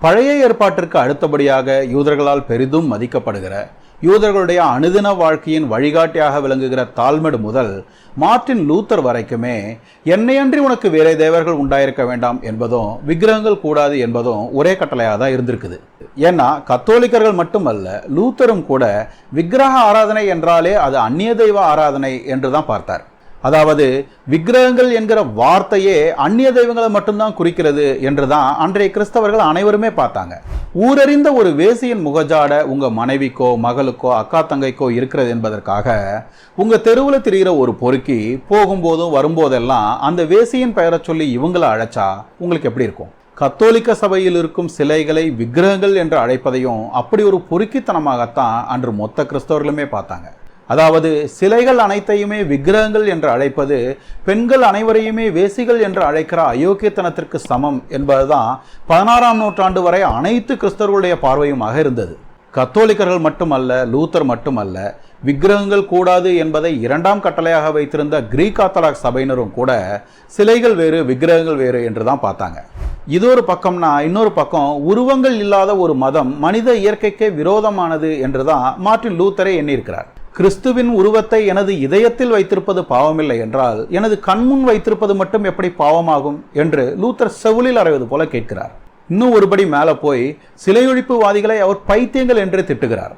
பழைய ஏற்பாட்டிற்கு அடுத்தபடியாக யூதர்களால் பெரிதும் மதிக்கப்படுகிற யூதர்களுடைய அனுதின வாழ்க்கையின் வழிகாட்டியாக விளங்குகிற தால்மெடு முதல் மார்ட்டின் லூத்தர் வரைக்குமே என்னையன்றி உனக்கு வேலை தேவர்கள் உண்டாயிருக்க வேண்டாம் என்பதும் விக்கிரகங்கள் கூடாது என்பதும் ஒரே கட்டளையாக தான் இருந்திருக்குது. ஏன்னா கத்தோலிக்கர்கள் மட்டுமல்ல லூத்தரும் கூட விக்கிரக ஆராதனை என்றாலே அது அந்நிய தெய்வ ஆராதனை என்று தான் பார்த்தார். அதாவது விக்கிரகங்கள் என்கிற வார்த்தையே அந்நிய தெய்வங்களை மட்டும்தான் குறிக்கிறது என்றுதான் அன்றைய கிறிஸ்தவர்கள் அனைவருமே பார்த்தாங்க. ஊரறிந்த ஒரு வேசியின் முகஜாட உங்க மனைவிக்கோ மகளுக்கோ அக்கா தங்கைக்கோ இருக்கிறது என்பதற்காக உங்க தெருவில் திரிகிற ஒரு பொறுக்கி போகும்போதும் வரும்போதெல்லாம் அந்த வேசியின் பெயரை சொல்லி இவங்களை அழைச்சா உங்களுக்கு எப்படி இருக்கும்? கத்தோலிக்க சபையில் இருக்கும் சிலைகளை விக்கிரகங்கள் என்று அழைப்பதையும் அப்படி ஒரு பொறுக்கித்தனமாகத்தான் அன்று மொத்த கிறிஸ்தவர்களுமே பார்த்தாங்க. அதாவது சிலைகள் அனைத்தையுமே விக்கிரகங்கள் என்று அழைப்பது பெண்கள் அனைவரையுமே வேசிகள் என்று அழைக்கிற அயோக்கியத்தனத்திற்கு சமம் என்பதுதான் பதினாறாம் நூற்றாண்டு வரை அனைத்து கிறிஸ்தவர்களுடைய பார்வையுமாக இருந்தது. கத்தோலிக்கர்கள் மட்டுமல்ல லூத்தர் மட்டுமல்ல விக்கிரகங்கள் கூடாது என்பதை இரண்டாம் கட்டளையாக வைத்திருந்த கிரீக் ஆர்த்தடாக்ஸ் சபையினரும் கூட சிலைகள் வேறு விக்கிரகங்கள் வேறு என்று தான் பார்த்தாங்க. இது ஒரு பக்கம்னா இன்னொரு பக்கம் உருவங்கள் இல்லாத ஒரு மதம் மனித இயற்கைக்கே விரோதமானது என்று தான் மார்ட்டின் லூத்தரே எண்ணியிருக்கிறார். கிறிஸ்துவின் உருவத்தை எனது இதயத்தில் வைத்திருப்பது பாவமில்லை என்றால் எனது கண்முன் வைத்திருப்பது மட்டும் எப்படி பாவமாகும் என்று லூத்தர் செவுலில் அறைவது போல கேட்கிறார். இன்னும் ஒருபடி மேலே போய் சிலையொழிப்புவாதிகளை அவர் பைத்தியங்கள் என்று திட்டுகிறார்.